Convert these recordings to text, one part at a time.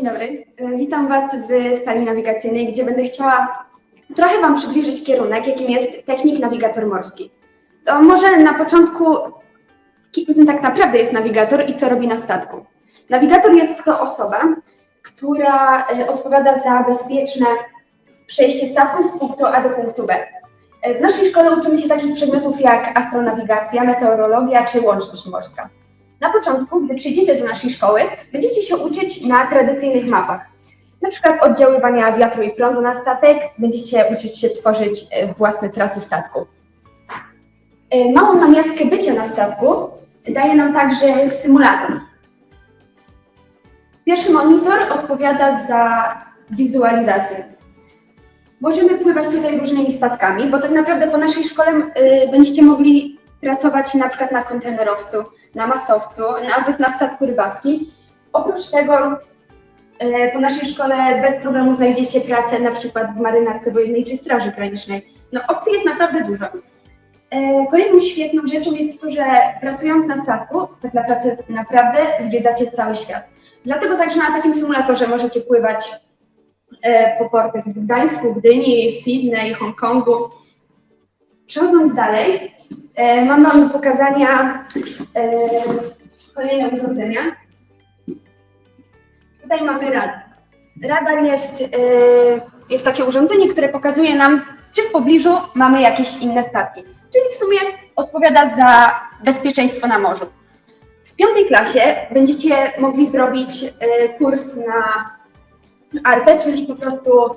Dzień dobry. E, Witam Was w sali nawigacyjnej, gdzie będę chciała trochę Wam przybliżyć kierunek, jakim jest technik nawigator morski. To może na początku, kim tak naprawdę jest nawigator i co robi na statku. Nawigator jest to osoba, która e, odpowiada za bezpieczne przejście statków z punktu A do punktu B. E, W naszej szkole uczymy się takich przedmiotów jak astronawigacja, meteorologia czy łączność morska. Na początku, gdy przyjdziecie do naszej szkoły, będziecie się uczyć na tradycyjnych mapach. Na przykład oddziaływania wiatru i prądu na statek, będziecie uczyć się tworzyć e, własne trasy statku. E, Małą namiastkę bycia na statku daje nam także symulator. Pierwszy monitor odpowiada za wizualizację. Możemy pływać tutaj różnymi statkami, bo tak naprawdę po naszej szkole y, będziecie mogli pracować na przykład na kontenerowcu, na masowcu, nawet na statku rybackim. Oprócz tego y, po naszej szkole bez problemu znajdziecie pracę na przykład w marynarce wojennej czy straży granicznej. No opcji jest naprawdę dużo. E, Kolejną świetną rzeczą jest to, że pracując na statku, tak naprawdę, naprawdę zwiedzacie cały świat. Dlatego także na takim symulatorze możecie pływać e, po portach w Gdańsku, Gdyni, Sydney, Hongkongu. Przechodząc dalej, e, mam Wam do pokazania e, kolejne urządzenia. Tutaj mamy radar. Radar jest, e, jest takie urządzenie, które pokazuje nam, czy w pobliżu mamy jakieś inne statki. Czyli w sumie odpowiada za bezpieczeństwo na morzu. W piątej klasie będziecie mogli zrobić e, kurs na ARPę, czyli po prostu,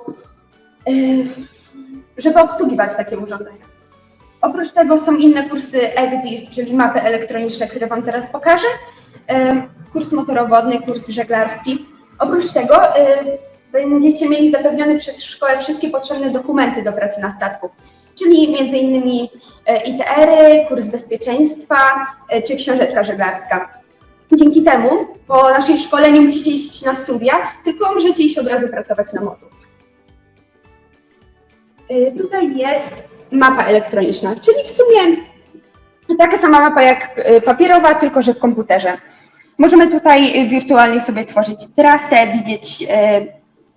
e, żeby obsługiwać takie urządzenia. Oprócz tego są inne kursy EGDIS, czyli mapy elektroniczne, które Wam zaraz pokażę. E, Kurs motorowodny, kurs żeglarski. Oprócz tego e, będziecie mieli zapewnione przez szkołę wszystkie potrzebne dokumenty do pracy na statku, czyli między innymi e, ITR-y, kurs bezpieczeństwa e, czy książeczka żeglarska. Dzięki temu po naszej szkole nie musicie iść na studia, tylko możecie iść od razu pracować na morzu. Y, Tutaj jest mapa elektroniczna, czyli w sumie taka sama mapa jak y, papierowa, tylko że w komputerze. Możemy tutaj wirtualnie sobie tworzyć trasę, widzieć, y,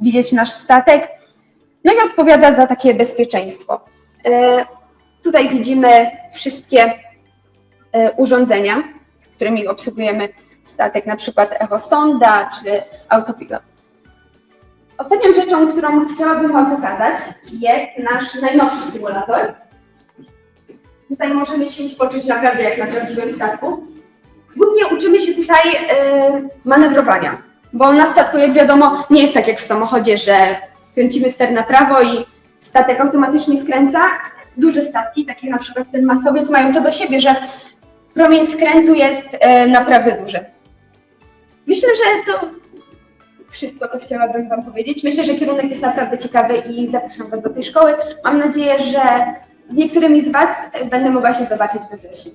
widzieć nasz statek, no i odpowiada za takie bezpieczeństwo. Y, Tutaj widzimy wszystkie urządzenia, którymi obsługujemy statek, na przykład echosonda czy autopilot. Ostatnią rzeczą, którą chciałabym Wam pokazać, jest nasz najnowszy symulator. Tutaj możemy się poczuć naprawdę jak na prawdziwym statku. Głównie uczymy się tutaj e, manewrowania, bo na statku, jak wiadomo, nie jest tak jak w samochodzie, że kręcimy ster na prawo i statek automatycznie skręca. Duże statki, takie na przykład ten masowiec, mają to do siebie, że promień skrętu jest e, naprawdę duży. Myślę, że to wszystko, co chciałabym Wam powiedzieć. Myślę, że kierunek jest naprawdę ciekawy i zapraszam Was do tej szkoły. Mam nadzieję, że z niektórymi z Was będę mogła się zobaczyć we wrześniu.